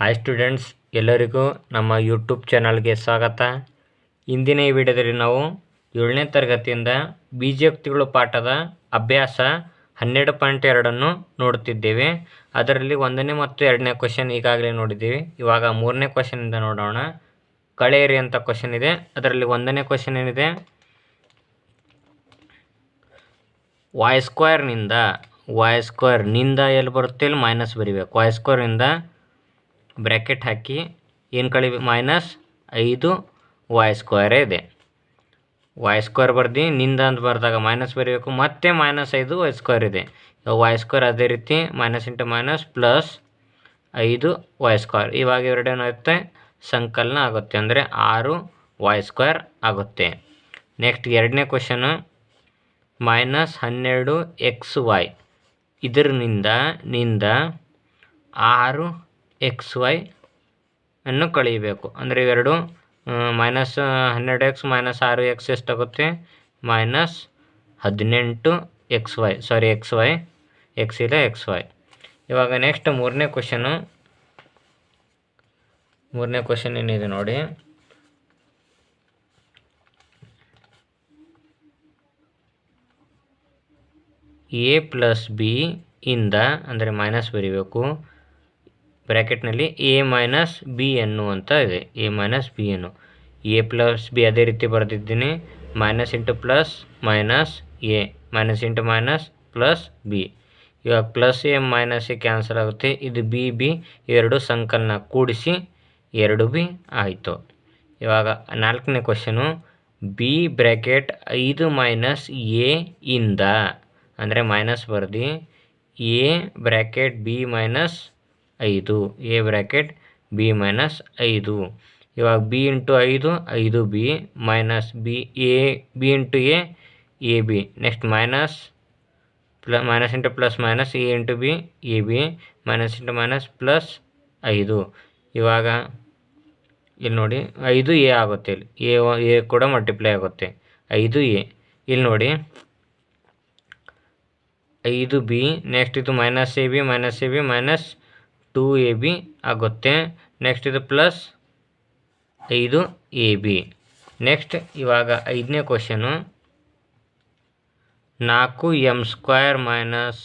Hi students ಎಲ್ಲರಿಗೂ ನಮ್ಮ YouTube ಚಾನಲ್ಗೆ ಸ್ವಾಗತ. ಇಂದಿನ ಈ ವಿಡಿಯೋದಲ್ಲಿ ನಾವು ಏಳನೇ ತರಗತಿಯಿಂದ ಬೀಜೋಕ್ತಿಗಳು ಪಾಠದ ಅಭ್ಯಾಸ ಹನ್ನೆರಡು ಪಾಯಿಂಟ್ ಎರಡನ್ನು ನೋಡುತ್ತಿದ್ದೇವೆ. ಅದರಲ್ಲಿ ಒಂದನೇ ಮತ್ತು ಎರಡನೇ ಕ್ವಶನ್ ಈಗಾಗಲೇ ನೋಡಿದ್ದೀವಿ. ಇವಾಗ ಮೂರನೇ ಕ್ವಶನಿಂದ ನೋಡೋಣ. ಕಳೆಯಿರಿ ಅಂತ ಕ್ವಶನ್ ಇದೆ. ಅದರಲ್ಲಿ ಒಂದನೇ ಕ್ವಶನ್ ಏನಿದೆ? ವಾಯ್ ಸ್ಕ್ವೇರ್ನಿಂದ ವಾಯ್ ಸ್ಕ್ವೇರ್ನಿಂದ ಎಲ್ಲಿ ಬರುತ್ತೆ? ಇಲ್ಲಿ ಮೈನಸ್ ಬರಿಬೇಕು. ವಾಯ್ ಸ್ಕ್ವೇರ್ನಿಂದ ಬ್ರ್ಯಾಕೆಟ್ ಹಾಕಿ ಏನು ಕಳಿ ಮೈನಸ್ ಐದು ವಾಯ್ ಸ್ಕ್ವೇರೇ ಇದೆ. ವಾಯ್ ಸ್ಕ್ವೇರ್ ಬರ್ದು, ನಿಂದ ಅಂತ ಬರೆದಾಗ ಮೈನಸ್ ಬರೀಬೇಕು, ಮತ್ತೆ ಮೈನಸ್ ಐದು ವೈ ಸ್ಕ್ವೇರ್ ಇದೆ. ವಾಯ್ ಸ್ಕ್ವೇರ್ ಅದೇ ರೀತಿ, ಮೈನಸ್ ಇಂಟು ಮೈನಸ್ ಪ್ಲಸ್ ಐದು ವಾಯ್ ಸ್ಕ್ವೇರ್. ಇವಾಗ ಎರಡೇನಾಗುತ್ತೆ ಸಂಕಲನ ಆಗುತ್ತೆ. ಅಂದರೆ ಆರು ವಾಯ್ ಸ್ಕ್ವೇರ್ ಆಗುತ್ತೆ. ನೆಕ್ಸ್ಟ್ ಎರಡನೇ ಕ್ವಶನು ಮೈನಸ್ ಹನ್ನೆರಡು ಎಕ್ಸ್ ವೈ. ಇದರಿಂದ ನಿಂದ ಆರು ಎಕ್ಸ್ ವೈ ಅನ್ನು ಕಳೀಬೇಕು ಅಂದರೆ ಇವೆರಡು ಮೈನಸ್ ಹನ್ನೆರಡು ಎಕ್ಸ್ ಮೈನಸ್ ಆರು ಎಕ್ಸ್ ಎಷ್ಟಾಗುತ್ತೆ ಮೈನಸ್ ಹದಿನೆಂಟು X Y sorry X Y X ಇಲ್ಲ ಎಕ್ಸ್ ವೈ ಇವಾಗ ನೆಕ್ಸ್ಟ್ ಮೂರನೇ ಕ್ವಶನು ಮೂರನೇ ಕ್ವಶನ್ ಏನಿದೆ ನೋಡಿ. ಎ ಪ್ಲಸ್ ಬಿ ಇಂದ, ಅಂದರೆ ಮೈನಸ್ ಬರೀಬೇಕು. ಬ್ರ್ಯಾಕೆಟ್ನಲ್ಲಿ ಎ ಮೈನಸ್ ಬಿ ಎನ್ನು ಅಂತ ಇದೆ. ಎ ಮೈನಸ್ ಬಿ ಎನ್ನು ಎ ಪ್ಲಸ್ ಬಿ ಅದೇ ರೀತಿ ಬರೆದಿದ್ದೀನಿ. Minus into plus minus A minus into minus plus B ಇವಾಗ plus A minus A cancel ಆಗುತ್ತೆ. ಇದು ಬಿ ಬಿ ಎರಡು ಸಂಕಲನ ಕೂಡಿಸಿ ಎರಡು ಬಿ ಆಯಿತು. ಇವಾಗ ನಾಲ್ಕನೇ ಕ್ವಶನು ಬಿ ಬ್ರ್ಯಾಕೆಟ್ ಐದು ಮೈನಸ್ ಎ ಇಂದ, ಅಂದರೆ ಮೈನಸ್ ಬರ್ದು ಎ ಬ್ರ್ಯಾಕೆಟ್ ಬಿ ಮೈನಸ್ ಐದು, ಎ ಬ್ರ್ಯಾಕೆಟ್ ಬಿ ಮೈನಸ್ ಐದು. ಇವಾಗ ಬಿ ಇಂಟು ಐದು ಐದು B minus B, A, B into A A B. Next minus plus, minus into plus minus A into B, A B. Minus into minus plus ಐದು. ಇವಾಗ ಇಲ್ಲಿ ನೋಡಿ, ಐದು A ಆಗುತ್ತೆ ಇಲ್ಲಿ. ಎ ಎ ಕೂಡ ಮಲ್ಟಿಪ್ಲೈ ಆಗುತ್ತೆ. ಐದು ಎ. ಇಲ್ಲಿ ನೋಡಿ, ಐದು ಬಿ, ನೆಕ್ಸ್ಟ್ ಇದು minus A B, minus A B, minus two A B ಆಗುತ್ತೆ. ನೆಕ್ಸ್ಟ್ ಇದು ಪ್ಲಸ್ ಐದು ಎ ಬಿ ನೆಕ್ಸ್ಟ್ ಇವಾಗ ಐದನೇ ಕ್ವಶನು ನಾಲ್ಕು ಎಂ ಸ್ಕ್ವೇರ್ ಮೈನಸ್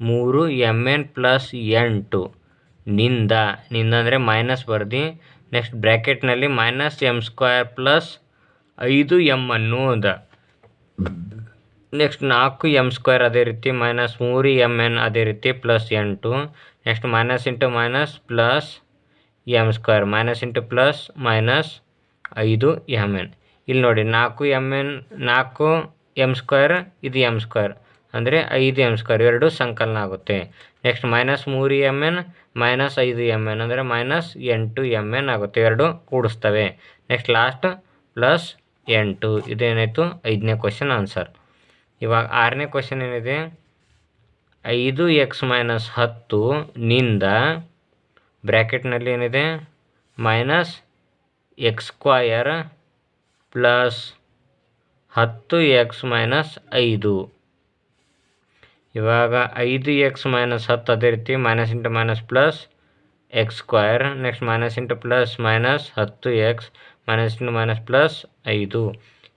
ಮೂರು ಎಂ ಎನ್ ಪ್ಲಸ್ ಎಂಟು. ನಿಂದ ನಿಂದ ಅಂದರೆ ಮೈನಸ್ ಬರ್ದು. ನೆಕ್ಸ್ಟ್ ಬ್ರ್ಯಾಕೆಟ್ನಲ್ಲಿ ಮೈನಸ್ ಎಂ ಸ್ಕ್ವೇರ್ ಪ್ಲಸ್ ಐದು ಎಂ ಅನ್ನು ಅದ. ನೆಕ್ಸ್ಟ್ ನಾಲ್ಕು ಎಂ ಸ್ಕ್ವೇರ್ ಅದೇ ರೀತಿ ಮೈನಸ್ ಮೂರು ಎಂ ಎನ್ ಅದೇ ರೀತಿ ಪ್ಲಸ್ ಎಂಟು. Next minus into minus plus M square minus into plus minus ಐದು ಎಂ ಎನ್ ಇಲ್ಲಿ ನೋಡಿ, ನಾಲ್ಕು ಎಂ ಎನ್ ನಾಲ್ಕು ಎಂ ಸ್ಕ್ವೇರ್ ಇದು ಎಂ ಸ್ಕ್ವೇರ್ ಅಂದರೆ ಐದು ಎಂ ಸ್ಕ್ವೇರ್ ಎರಡು ಸಂಕಲನ ಆಗುತ್ತೆ. ನೆಕ್ಸ್ಟ್ ಮೈನಸ್ ಮೂರು ಎಂ ಎನ್ ಮೈನಸ್ ಐದು ಎಂ ಎನ್ ಅಂದರೆ ಮೈನಸ್ ಎಂಟು ಎಂ ಎನ್ ಆಗುತ್ತೆ. ಎರಡು ಕೂಡಿಸ್ತವೆ. ನೆಕ್ಸ್ಟ್ ಲಾಸ್ಟ್ ಪ್ಲಸ್ ಎಂಟು. ಇದೇನಾಯಿತು? ಐದನೇ ಕ್ವಶನ್ ಆನ್ಸರ್ ಇವಾಗ ಆರನೇ ಕ್ವಶನ್ ಏನಿದೆ? ಐದು ಎಕ್ಸ್ ಮೈನಸ್ ಹತ್ತು ನಿಂದ ಬ್ರ್ಯಾಕೆಟ್ನಲ್ಲಿ ಏನಿದೆ? ಮೈನಸ್ ಎಕ್ಸ್ ಸ್ಕ್ವಯರ್ ಪ್ಲಸ್ ಹತ್ತು ಎಕ್ಸ್ ಮೈನಸ್ ಐದು. ಇವಾಗ ಐದು ಎಕ್ಸ್ ಮೈನಸ್ ಹತ್ತು ಅದೇ ರೀತಿ minus into minus plus X square next minus into plus minus ಹತ್ತು X minus into minus plus ಐದು.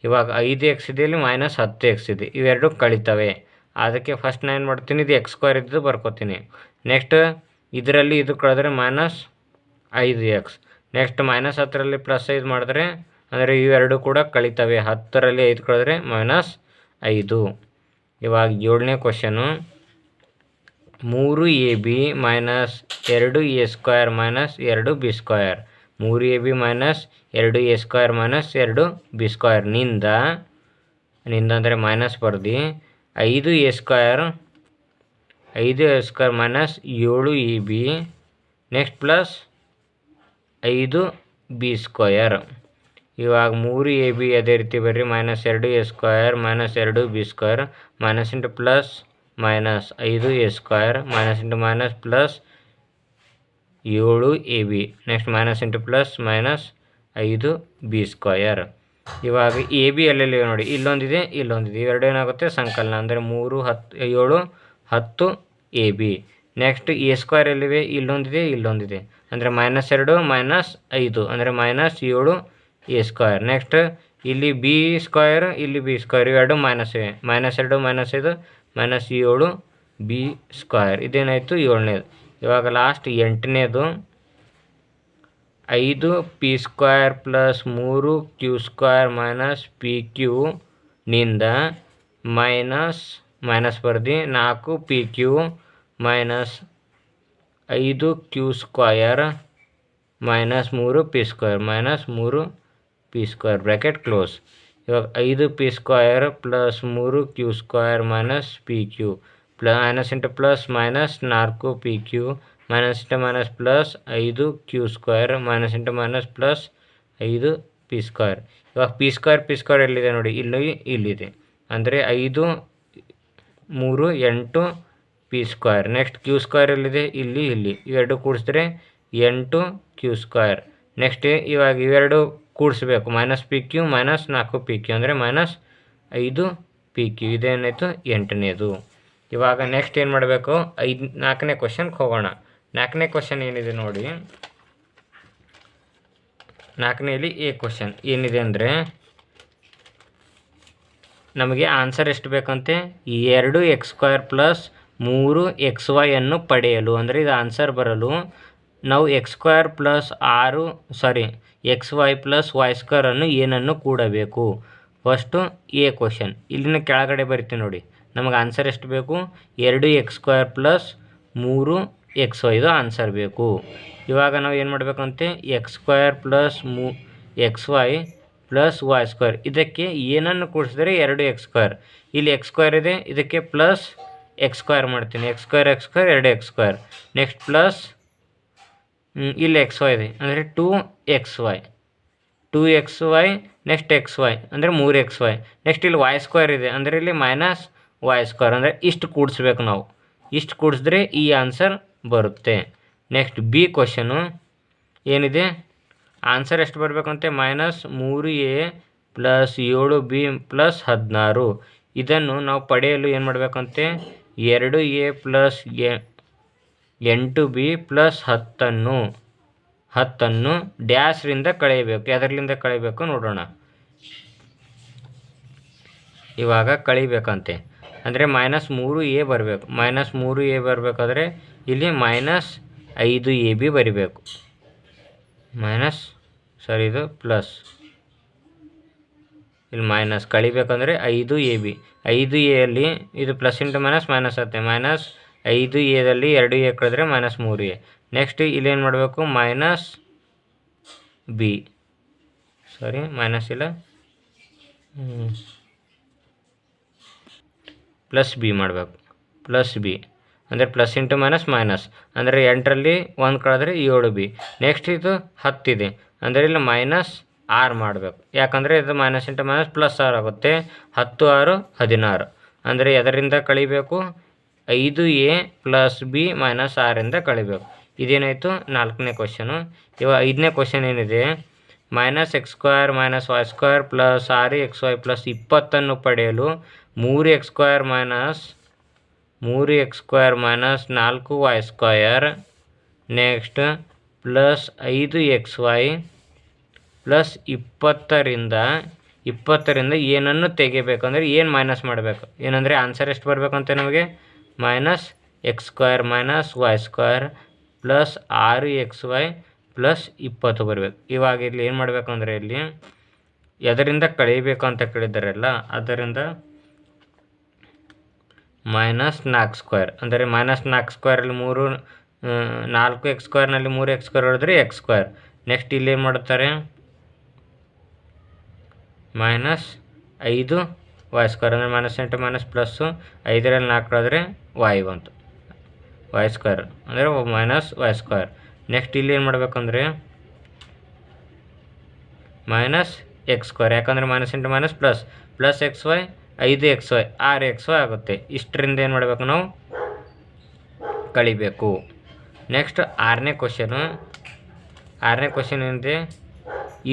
ಇವಾಗ ಐದು ಎಕ್ಸ್ ಇದೆ ಇಲ್ಲಿ ಮೈನಸ್ ಹತ್ತು ಎಕ್ಸ್ ಇದೆ? ಇವೆರಡು ಕಳಿತವೆ. ಅದಕ್ಕೆ ಫಸ್ಟ್ ನಾನು ಏನು ಮಾಡ್ತೀನಿ, ಇದು ಎಕ್ಸ್ ಸ್ಕ್ವೇರ್ ಇದ್ದು ಬರ್ಕೋತೀನಿ. ನೆಕ್ಸ್ಟ್ ಇದರಲ್ಲಿ ಇದು ಕಳೆದ್ರೆ ಮೈನಸ್ ಐದು ಎಕ್ಸ್ ನೆಕ್ಸ್ಟ್ ಮೈನಸ್ ಹತ್ತರಲ್ಲಿ ಪ್ಲಸ್ ಐದು ಮಾಡಿದ್ರೆ, ಅಂದರೆ ಇವೆರಡು ಕೂಡ ಕಳಿತವೆ. ಹತ್ತರಲ್ಲಿ ಐದು ಕಳೆದ್ರೆ ಮೈನಸ್ ಐದು. ಇವಾಗ ಏಳನೇ ಕ್ವಶನು ಮೂರು ಎ ಬಿ ಮೈನಸ್ ಎರಡು ಎ ಸ್ಕ್ವೇರ್ ಮೈನಸ್ ಎರಡು ಬಿ ಸ್ಕ್ವೇರ್ ಮೂರು ಎ ಬಿ ಮೈನಸ್ ಎರಡು ಎ ಸ್ಕ್ವೇರ್ ಮೈನಸ್ ಎರಡು ಬಿ ಸ್ಕ್ವೇರ್ನಿಂದ ನಿಂದ ಅಂದರೆ ಮೈನಸ್ ಬರ್ದು. ಐದು ಎ ಸ್ಕ್ವಯರ್ ಐದು ಎ ಸ್ಕ್ವಯರ್ ಮೈನಸ್ ಏಳು ಎ ಬಿ, ನೆಕ್ಸ್ಟ್ ಪ್ಲಸ್ ಐದು ಬಿ ಸ್ಕ್ವಯರ್ ಇವಾಗ ಮೂರು ಎ ಬಿ ಅದೇ ರೀತಿ ಬರ್ರಿ, ಮೈನಸ್ ಎರಡು ಎ ಸ್ಕ್ವಯರ್ ಮೈನಸ್ ಎರಡು B square minus into plus minus ಐದು A square minus into minus plus ಏಳು A B, next minus into plus minus ಐದು ಬಿ ಸ್ಕ್ವಯರ್ ಇವಾಗ ಎ ಬಿ ಎಲ್ಲೆಲ್ಲಿ ನೋಡಿ. ಇಲ್ಲೊಂದಿದೆ ಇಲ್ಲೊಂದಿದೆ. ಇವೆರಡು ಏನಾಗುತ್ತೆ? ಸಂಕಲನ. ಅಂದರೆ ಮೂರು, ಹತ್ತು, ಏಳು, ಹತ್ತು A B next A square ಎಲ್ಲಿವೆ ಇಲ್ಲೊಂದಿದೆ ಇಲ್ಲೊಂದಿದೆ. ಅಂದರೆ ಮೈನಸ್ ಎರಡು ಮೈನಸ್ ಐದು. ಅಂದರೆ ಮೈನಸ್ ಏಳು ಎ ಸ್ಕ್ವೇರ್ ನೆಕ್ಸ್ಟ್ ಇಲ್ಲಿ ಬಿ ಸ್ಕ್ವೇರ್ ಇಲ್ಲಿ ಬಿ ಸ್ಕ್ವೇರ್ ಇವೆರಡು ಮೈನಸ್ ಇವೆ ಮೈನಸ್ ಎರಡು ಮೈನಸ್ ಐದು. ಮೈನಸ್ ಏಳು ಬಿ ಸ್ಕ್ವೇರ್ ಇದೇನಾಯಿತು? ಏಳನೇದು. ಇವಾಗ ಲಾಸ್ಟ್ ಎಂಟನೇದು. ಐದು, ಪಿ ಸ್ಕ್ವೇರ್ ಪ್ಲಸ್ ಮೂರು, Q square minus P Q ನಿಂದ ಮೈನಸ್ ಮೈನಸ್ ಬರ್ದು, ನಾಲ್ಕು, ಪಿ ಕ್ಯೂ ಮೈನಸ್ ಐದು, ಕ್ಯೂ ಸ್ಕ್ವಯರ್ ಮೈನಸ್ ಮೂರು, ಪಿ ಸ್ಕ್ವೇರ್ ಮೈನಸ್ ಮೂರು, ಪಿ ಸ್ಕ್ವೇರ್ ಬ್ರ್ಯಾಕೆಟ್ ಕ್ಲೋಸ್. ಇವಾಗ ಐದು, ಪಿ ಸ್ಕ್ವಯರ್ ಪ್ಲಸ್ ಮೂರು, Q square minus P Q plus minus into plus minus ನಾಲ್ಕು, P Q minus into minus plus ಐದು Q square minus into minus plus ಐದು P square ಇವಾಗ P square P square ಎಲ್ಲಿದೆ ನೋಡಿ? ಇಲ್ಲಿ, ಇಲ್ಲಿದೆ. ಅಂದರೆ ಐದು, ಮೂರು, ಎಂಟು P square next Q square ಎಲ್ಲಿದೆ? ಇಲ್ಲಿ ಇಲ್ಲಿ. ಇವೆರಡು ಕೂಡಿಸಿದ್ರೆ ಎಂಟು ಕ್ಯೂ ಸ್ಕ್ವೇರ್ ನೆಕ್ಸ್ಟ್ ಇವಾಗ ಇವೆರಡು ಕೂಡಿಸ್ಬೇಕು. ಮೈನಸ್ ಪಿ ಕ್ಯೂ ಮೈನಸ್ ನಾಲ್ಕು ಪಿ ಕ್ಯೂ ಅಂದರೆ ಮೈನಸ್ ಐದು ಪಿ ಕ್ಯೂ ಇದೇನಾಯಿತು? ಎಂಟನೇದು. ಇವಾಗ ನೆಕ್ಸ್ಟ್ ಏನು ಮಾಡಬೇಕು? ಐದು, ನಾಲ್ಕನೇ ಕ್ವಶನ್ಗೆ ಹೋಗೋಣ. ನಾಲ್ಕನೇ ಕ್ವಶನ್ ಏನಿದೆ ನೋಡಿ. ನಾಲ್ಕನೇಲಿ ಎ ಕ್ವಶನ್ ಏನಿದೆ ಅಂದರೆ, ನಮಗೆ ಆನ್ಸರ್ ಎಷ್ಟು ಬೇಕಂತೆ? ಎರಡು ಎಕ್ಸ್ ಸ್ಕ್ವೇರ್ ಪ್ಲಸ್ ಮೂರು ಎಕ್ಸ್ ವೈ ಅನ್ನು ಪಡೆಯಲು. ಅಂದರೆ ಇದು ಆನ್ಸರ್ ಬರಲು. ನಾವು ಎಕ್ಸ್ ಸ್ಕ್ವೇರ್ ಪ್ಲಸ್ ಆರು ಸಾರಿ ಎಕ್ಸ್ ವೈ ಪ್ಲಸ್ ವೈ ಸ್ಕ್ವೇರನ್ನು ಏನನ್ನು ಕೂಡಬೇಕು? ಫಸ್ಟು ಎ ಕ್ವಶನ್ ಇಲ್ಲಿನ ಕೆಳಗಡೆ ಬರ್ತೀವಿ ನೋಡಿ. ನಮಗೆ ಆನ್ಸರ್ ಎಷ್ಟು ಬೇಕು? ಎರಡು ಎಕ್ಸ್ ಸ್ಕ್ವೇರ್ ಪ್ಲಸ್ ಮೂರು ಎಕ್ಸ್ ವೈದು ಆನ್ಸರ್ ಬೇಕು. ಇವಾಗ ನಾವು ಏನು ಮಾಡಬೇಕಂತೆ? ಎಕ್ಸ್ ಸ್ಕ್ವೇರ್ ಪ್ಲಸ್ ಮೂ X Y plus Y square ಇದಕ್ಕೆ ಏನನ್ನು ಕೂಡಿಸಿದರೆ? ಎರಡು ಎಕ್ಸ್ ಸ್ಕ್ವೇರ್ ಇಲ್ಲಿ ಎಕ್ಸ್ ಸ್ಕ್ವೇರ್ ಇದೆ, ಇದಕ್ಕೆ ಪ್ಲಸ್ ಎಕ್ಸ್ ಸ್ಕ್ವೇರ್ ಮಾಡ್ತೀನಿ. ಎಕ್ಸ್ ಸ್ಕ್ವೇರ್ ಎಕ್ಸ್ ಸ್ಕ್ವೇರ್ ಎರಡು ಎಕ್ಸ್ ಸ್ಕ್ವೇರ್ ನೆಕ್ಸ್ಟ್ ಪ್ಲಸ್ ಇಲ್ಲಿ ಎಕ್ಸ್ ವೈ ಇದೆ. ಅಂದರೆ two X Y two X Y next X Y ಅಂದರೆ ಮೂರು ಎಕ್ಸ್ ವೈ ನೆಕ್ಸ್ಟ್ ಇಲ್ಲಿ ವೈ ಸ್ಕ್ವೇರ್ ಇದೆ. ಅಂದರೆ ಇಲ್ಲಿ ಮೈನಸ್ ವೈ ಸ್ಕ್ವೇರ್ ಅಂದರೆ ಇಷ್ಟು ಕೂಡಿಸ್ಬೇಕು ನಾವು. ಇಷ್ಟು ಕೂಡಿಸಿದ್ರೆ ಈ ಆನ್ಸರ್ ಬರುತ್ತೆ. ನೆಕ್ಸ್ಟ್ ಬಿ ಕ್ವಶನು ಏನಿದೆ? ಆನ್ಸರ್ ಎಷ್ಟು ಬರಬೇಕಂತೆ? ಮೈನಸ್ ಮೂರು ಎ ಪ್ಲಸ್ ಏಳು ಬಿ ಪ್ಲಸ್ ಹದಿನಾರು. ಇದನ್ನು ನಾವು ಪಡೆಯಲು ಏನು ಮಾಡಬೇಕಂತೆ? ಎರಡು ಎ ಪ್ಲಸ್ ಎ, ಎಂಟು ಬಿ ಪ್ಲಸ್ ಹತ್ತನ್ನು ಹತ್ತನ್ನು ಡ್ಯಾಶ್ರಿಂದ ಕಳೆಯಬೇಕು. ಎದರ್ಲಿಂದ ಕಳೆಯಬೇಕು ನೋಡೋಣ. ಇವಾಗ ಕಳಿಬೇಕಂತೆ. ಅಂದರೆ ಮೈನಸ್ ಮೂರು ಎ ಬರಬೇಕು. ಮೈನಸ್ ಮೂರು ಎ ಬರಬೇಕಾದ್ರೆ ಇಲ್ಲಿ ಮೈನಸ್ ಐದು ಎ ಬಿ ಬರಿಬೇಕು. ಮೈನಸ್ ಸರಿ ಇದು ಪ್ಲಸ್ ಇಲ್ಲಿ ಮೈನಸ್ ಕಳಿಬೇಕಂದ್ರೆ ಐದು ಎ ಬಿ ಐದು ಎಲ್ಲಿ ಇದು ಪ್ಲಸ್ ಇಂಟು ಮೈನಸ್ ಮೈನಸ್ ಆಗುತ್ತೆ. ಮೈನಸ್ ಐದು ಎದಲ್ಲಿ ಎರಡು ಎ ಕಳೆದ್ರೆ ಮೈನಸ್ ಮೂರು ಎ ನೆಕ್ಸ್ಟ್ ಇಲ್ಲೇನು ಮಾಡಬೇಕು? ಮೈನಸ್ ಬಿ ಸಾರಿ ಮೈನಸ್ ಇಲ್ಲ. ಪ್ಲಸ್ ಬಿ ಮಾಡಬೇಕು. Plus B. ಅಂದರೆ ಪ್ಲಸ್ ಇಂಟು ಮೈನಸ್ ಮೈನಸ್. ಅಂದರೆ ಎಂಟರಲ್ಲಿ ಒಂದು ಕಳೆದ್ರೆ ಏಳು ಬಿ. ನೆಕ್ಸ್ಟ್ ಇದು ಹತ್ತಿದೆ ಅಂದರೆ ಇಲ್ಲಿ ಮೈನಸ್ ಆರು ಮಾಡಬೇಕು. ಯಾಕಂದರೆ ಇದು ಮೈನಸ್ ಇಂಟು ಮೈನಸ್ ಪ್ಲಸ್ ಆರು ಆಗುತ್ತೆ. ಹತ್ತು ಆರು ಹದಿನಾರು. ಅಂದರೆ ಎದರಿಂದ ಕಳಿಬೇಕು? ಐದು ಎ ಪ್ಲಸ್ ಬಿ ಮೈನಸ್ ಆರಿಂದ ಕಳಿಬೇಕು. ಇದೇನಾಯಿತು? ನಾಲ್ಕನೇ ಕ್ವಶನು ಇವಾಗ ಐದನೇ ಕ್ವಶನ್ ಏನಿದೆ? Minus X square minus Y square plus ಆರು ಎಕ್ಸ್ ವೈ ಪ್ಲಸ್ ಇಪ್ಪತ್ತನ್ನು ಪಡೆಯಲು ಮೂರು ಎಕ್ಸ್ ಸ್ಕ್ವೇರ್ ಮೈನಸ್ ಮೂರು ಎಕ್ಸ್ ಸ್ಕ್ವೇರ್ ಮೈನಸ್ ನಾಲ್ಕು ವೈ ಸ್ಕ್ವಯರ್ ನೆಕ್ಸ್ಟ್ ಪ್ಲಸ್ ಐದು ಎಕ್ಸ್ ವೈ ಪ್ಲಸ್ ಇಪ್ಪತ್ತರಿಂದ ಇಪ್ಪತ್ತರಿಂದ ಏನನ್ನು ತೆಗಿಬೇಕಂದ್ರೆ ಏನು ಮೈನಸ್ ಮಾಡಬೇಕು? ಏನಂದರೆ ಆನ್ಸರ್ ಎಷ್ಟು ಬರಬೇಕಂತೆ ನಮಗೆ? Minus X square minus Y square plus ಆರು ಎಕ್ಸ್ ವೈ ಪ್ಲಸ್ ಇಪ್ಪತ್ತು ಬರಬೇಕು ಇವಾಗ ಇಲ್ಲಿ ಏನು ಮಾಡಬೇಕಂದ್ರೆ ಇಲ್ಲಿ ಎದರಿಂದ ಕಳೀಬೇಕು ಅಂತ ಕೇಳಿದ್ದಾರಲ್ಲ, ಅದರಿಂದ ಮೈನಸ್ ನಾಲ್ಕು ಸ್ಕ್ವೇರ್ ಅಂದರೆ ಮೈನಸ್ ನಾಲ್ಕು ಸ್ಕ್ವೇರಲ್ಲಿ ಮೂರು ನಾಲ್ಕು ಎಕ್ಸ್ ಸ್ಕ್ವೇರ್ನಲ್ಲಿ ಮೂರು ಎಕ್ಸ್ ಸ್ಕ್ವೇರ್ ಹೊಡೆದ್ರೆ ಎಕ್ಸ್ ಸ್ಕ್ವೇರ್ ನೆಕ್ಸ್ಟ್ ಇಲ್ಲಿ ಏನು ಮಾಡ್ತಾರೆ ಮೈನಸ್ ಐದು ವಾಯ್ ಸ್ಕ್ವೇರ್ ಅಂದರೆ ಮೈನಸ್ ಎಂಟು ಮೈನಸ್ ಪ್ಲಸ್ಸು ಐದರಲ್ಲಿ ನಾಲ್ಕು ಹೊಡೆದ್ರೆ ವಾಯ್ ಬಂತು ವಾಯ್ ಸ್ಕ್ವೇರ್ ಅಂದರೆ ಮೈನಸ್ ವಾಯ್ ಸ್ಕ್ವೇರ್ ನೆಕ್ಸ್ಟ್ ಇಲ್ಲಿ ಏನು ಮಾಡಬೇಕಂದ್ರೆ ಮೈನಸ್ ಎಕ್ಸ್ ಸ್ಕ್ವೇರ್ ಯಾಕಂದರೆ minus into minus plus plus X Y ಐದು ಎಕ್ಸ್ ವೈ ಆರು ಎಕ್ಸ್ ವೈ ಆಗುತ್ತೆ. ಇಷ್ಟರಿಂದ ಏನು ಮಾಡಬೇಕು ನಾವು? ಕಳಿಬೇಕು ನೆಕ್ಸ್ಟ್ ಆರನೇ ಕ್ವಶನು ಆರನೇ ಕ್ವಶನ್ ಏನಿದೆ?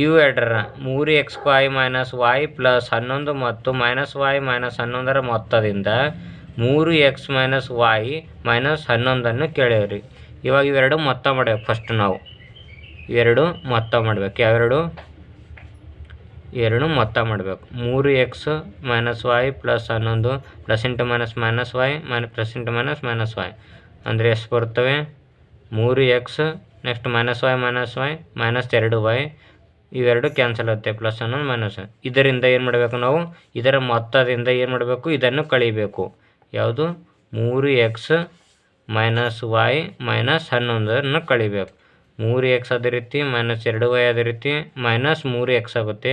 ಯು ಎರಡರ ಮೂರು X Y minus Y plus ಹನ್ನೊಂದು ಮತ್ತು ಮೈನಸ್ ವೈ ಮೈನಸ್ ಹನ್ನೊಂದರ ಮೊತ್ತದಿಂದ ಮೂರು ಎಕ್ಸ್ ಮೈನಸ್ ವೈ ಮೈನಸ್ ಹನ್ನೊಂದನ್ನು ಕೇಳೇವ್ರಿ. ಇವಾಗ ಇವೆರಡು ಮೊತ್ತ ಮಾಡಬೇಕು ಫಸ್ಟ್ ನಾವು. ಇವೆರಡು ಮೊತ್ತ ಮಾಡ್ಬೇಕು. ಯಾವೆರಡು ಎರಡು ಮೊತ್ತ ಮಾಡಬೇಕು. ಮೂರು ಎಕ್ಸ್ ಮೈನಸ್ ವೈ ಪ್ಲಸ್ ಹನ್ನೊಂದು plus into minus minus Y minus plus into minus minus Y ಅಂದರೆ ಎಷ್ಟು ಬರ್ತವೆ? ಮೂರು X next minus Y minus Y minus ಎರಡು ವೈ ಇವೆರಡು ಕ್ಯಾನ್ಸಲ್ ಆಗುತ್ತೆ. ಪ್ಲಸ್ ಹನ್ನೊಂದು ಮೈನಸ್ ಇದರಿಂದ ಏನು ಮಾಡಬೇಕು ನಾವು? ಇದರ ಮೊತ್ತದಿಂದ ಏನು ಮಾಡಬೇಕು? ಇದನ್ನು ಕಳಿಬೇಕು. ಯಾವುದು? ಮೂರು ಎಕ್ಸ್ ಮೈನಸ್ ವೈ ಮೈನಸ್ ಹನ್ನೊಂದನ್ನು ಕಳಿಬೇಕು. ಮೂರು ಎಕ್ಸ್ ಅದೇ ರೀತಿ ಮೈನಸ್ ಎರಡು ವೈ ಅದೇ ರೀತಿ ಮೈನಸ್ ಮೂರು ಎಕ್ಸ್ ಆಗುತ್ತೆ.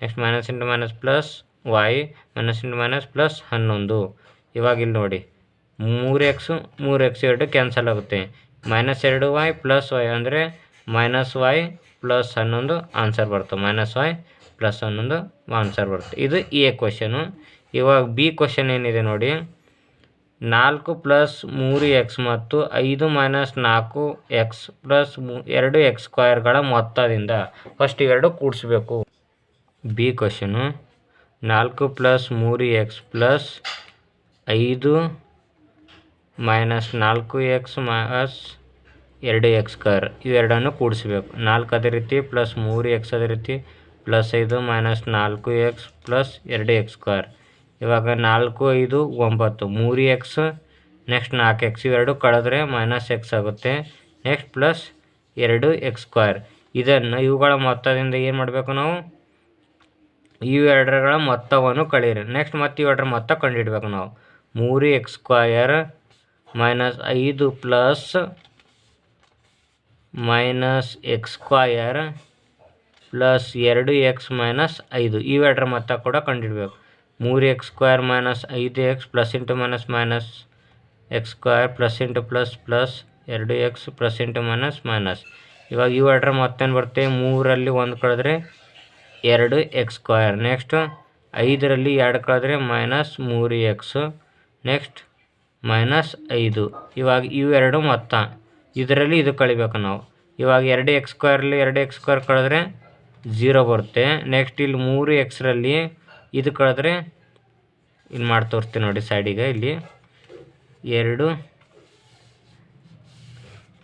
Next minus into minus plus Y, minus into minus plus ಹನ್ನೊಂದು. ಇವಾಗ ಇಲ್ಲಿ ನೋಡಿ, ಮೂರು ಎಕ್ಸು, ಮೂರು ಎಕ್ಸ್ ಎರಡು ಕ್ಯಾನ್ಸಲ್ ಆಗುತ್ತೆ. ಮೈನಸ್ ಎರಡು ವೈ ಪ್ಲಸ್ ವೈ ಅಂದರೆ ಮೈನಸ್ ವೈ ಪ್ಲಸ್ ಹನ್ನೊಂದು ಆನ್ಸರ್ ಬರುತ್ತೆ. ಮೈನಸ್ ವೈ ಪ್ಲಸ್ ಹನ್ನೊಂದು ಆನ್ಸರ್ ಬರುತ್ತೆ. ಇದು ಎ ಕ್ವಶನು ಇವಾಗ ಬಿ ಕ್ವಶನ್ ಏನಿದೆ ನೋಡಿ ನಾಲ್ಕು ಪ್ಲಸ್ ಮೂರು ಎಕ್ಸ್ ಮತ್ತು ಐದು ಮೈನಸ್ ನಾಲ್ಕು ಎಕ್ಸ್ ಪ್ಲಸ್ ಎರಡು ಎಕ್ಸ್ ಸ್ಕ್ವಯರ್ಗಳ ಮೊತ್ತದಿಂದ ಫಸ್ಟ್ ಎರಡು ಕೂಡಿಸ್ಬೇಕು. ಬಿ ಕ್ವಶನು, ನಾಲ್ಕು ಪ್ಲಸ್ ಮೂರು ಎಕ್ಸ್ ಪ್ಲಸ್ ಐದು ಮೈನಸ್ ನಾಲ್ಕು ಎಕ್ಸ್ ಮೈನಸ್ ಎರಡು ಎಕ್ಸ್ ಸ್ಕ್ವೇರ್ ಇವೆರಡನ್ನು ಕೂಡಿಸ್ಬೇಕು. ನಾಲ್ಕು ಅದೇ ರೀತಿ ಪ್ಲಸ್ ಮೂರು ಎಕ್ಸ್ ಅದೇ ರೀತಿ ಪ್ಲಸ್ ಐದು ಮೈನಸ್ ನಾಲ್ಕು ಎಕ್ಸ್ ಪ್ಲಸ್ ಎರಡು ಎಕ್ಸ್ ಸ್ಕ್ವೇರ್. ಇವಾಗ ನಾಲ್ಕು, ಐದು, ಒಂಬತ್ತು. ಮೂರು ಎಕ್ಸ್ ನೆಕ್ಸ್ಟ್ ನಾಲ್ಕು ಎಕ್ಸ್ ಇವೆರಡು ಕಳೆದ್ರೆ ಮೈನಸ್ ಎಕ್ಸ್ ಆಗುತ್ತೆ. ನೆಕ್ಸ್ಟ್ ಪ್ಲಸ್ ಎರಡು ಎಕ್ಸ್ ಸ್ಕ್ವೇರ್ ಇದನ್ನು ಇವುಗಳ ಮೊತ್ತದಿಂದ ಏನು ಮಾಡಬೇಕು ನಾವು? ಇವೆರಡರ ಮೊತ್ತವನ್ನು ಕಳೀರಿ ನೆಕ್ಸ್ಟ್ ಮತ್ತೆ ಇವೆರಡರ ಮೊತ್ತ ಕಂಡುಹಿಡ್ಬೇಕು ನಾವು. ಮೂರು ಎಕ್ಸ್ ಸ್ಕ್ವಯರ್ ಮೈನಸ್ ಐದು plus minus X square plus ಎರಡು ಎಕ್ಸ್ ಮೈನಸ್ ಐದು. ಇವೆರಡರ ಮೊತ್ತ ಕೂಡ ಕಂಡುಹಿಡಬೇಕು. ಮೂರು ಎಕ್ಸ್ ಸ್ಕ್ವೇರ್ ಮೈನಸ್ ಐದು X plus into minus minus X square plus into plus plus ಎರಡು X plus into minus minus. ಇವಾಗ ಇವೆರಡರ ಮತ್ತೇನು ಬರುತ್ತೆ? ಮೂರಲ್ಲಿ ಒಂದು ಕಳೆದ್ರೆ ಎರಡು ಎಕ್ಸ್ ಸ್ಕ್ವೇರ್. ನೆಕ್ಸ್ಟು ಐದರಲ್ಲಿ ಎರಡು ಕಳೆದ್ರೆ ಮೈನಸ್ ಮೂರು ಎಕ್ಸು. ನೆಕ್ಸ್ಟ್ ಮೈನಸ್ ಐದು. ಇವಾಗ ಇವೆರಡು ಮೊತ್ತ. ಇದರಲ್ಲಿ ಇದು ಕಳಿಬೇಕು ನಾವು. ಇವಾಗ ಎರಡು ಎಕ್ಸ್ ಸ್ಕ್ವೇರಲ್ಲಿ ಎರಡು ಎಕ್ಸ್ ಸ್ಕ್ವೇರ್ ಕಳೆದ್ರೆ ಝೀರೋ ಬರುತ್ತೆ. ನೆಕ್ಸ್ಟ್ ಇಲ್ಲಿ ಮೂರು ಎಕ್ಸ್ರಲ್ಲಿ ಇದು ಕಳೆದ್ರೆ ಇಲ್ಲಿ ಮಾಡಿ ತೋರಿಸ್ತೀನಿ ನೋಡಿ ಸೈಡಿಗೆ ಇಲ್ಲಿ. ಎರಡು.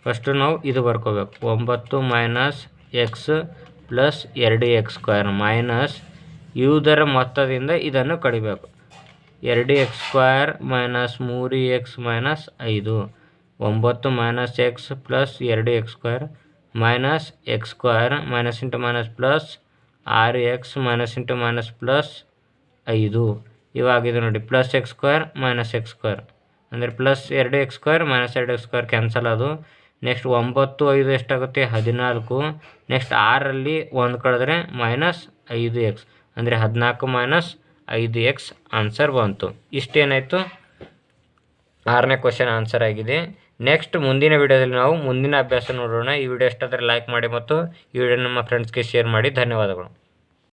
ಫಸ್ಟು ನಾವು ಇದು ಬರ್ಕೋಬೇಕು. ಒಂಬತ್ತು ಮೈನಸ್ ಎಕ್ಸ್ ಪ್ಲಸ್ ಎರಡು ಎಕ್ಸ್ ಸ್ಕ್ವೇರ್ ಮೈನಸ್ ಇವುದರ ಮೊತ್ತದಿಂದ ಇದನ್ನು ಕಡಿಬೇಕು. ಎರಡು ಎಕ್ಸ್ ಸ್ಕ್ವೇರ್ ಮೈನಸ್ ಮೂರು ಎಕ್ಸ್ ಮೈನಸ್ ಐದು. ಒಂಬತ್ತು ಮೈನಸ್ ಎಕ್ಸ್ ಪ್ಲಸ್ ಎರಡು X square minus X square minus into minus plus ಆರು X minus into minus plus ಐದು. ಇವಾಗ ಇದು ನೋಡಿ plus X square minus X square ಅಂದರೆ ಪ್ಲಸ್ ಎರಡು ಎಕ್ಸ್ ಸ್ಕ್ವೇರ್ ಮೈನಸ್ ಎರಡು ಎಕ್ಸ್ ಸ್ಕ್ವೇರ್ ಕ್ಯಾನ್ಸಲ್ ಅದು. ನೆಕ್ಸ್ಟ್ ಒಂಬತ್ತು, ಐದು ಎಷ್ಟಾಗುತ್ತೆ? ಹದಿನಾಲ್ಕು. ನೆಕ್ಸ್ಟ್ ಆರಲ್ಲಿ ಒಂದು ಕಳೆದ್ರೆ ಮೈನಸ್ ಐದು ಎಕ್ಸ್ ಅಂದರೆ ಹದಿನಾಲ್ಕು ಮೈನಸ್ ಐದು ಎಕ್ಸ್ ಆನ್ಸರ್ ಬಂತು. ಇಷ್ಟೇನಾಯಿತು? ಆರನೇ ಕ್ವಶನ್ ಆನ್ಸರ್ ಆಗಿದೆ. ನೆಕ್ಸ್ಟ್ ಮುಂದಿನ ವಿಡಿಯೋದಲ್ಲಿ ನಾವು ಮುಂದಿನ ಅಭ್ಯಾಸ ನೋಡೋಣ. ಈ ವಿಡಿಯೋ ಎಷ್ಟಾದರೆ ಲೈಕ್ ಮಾಡಿ ಮತ್ತು ಈ ವಿಡಿಯೋ ನಮ್ಮ ಫ್ರೆಂಡ್ಸ್ಗೆ ಶೇರ್ ಮಾಡಿ. ಧನ್ಯವಾದಗಳು.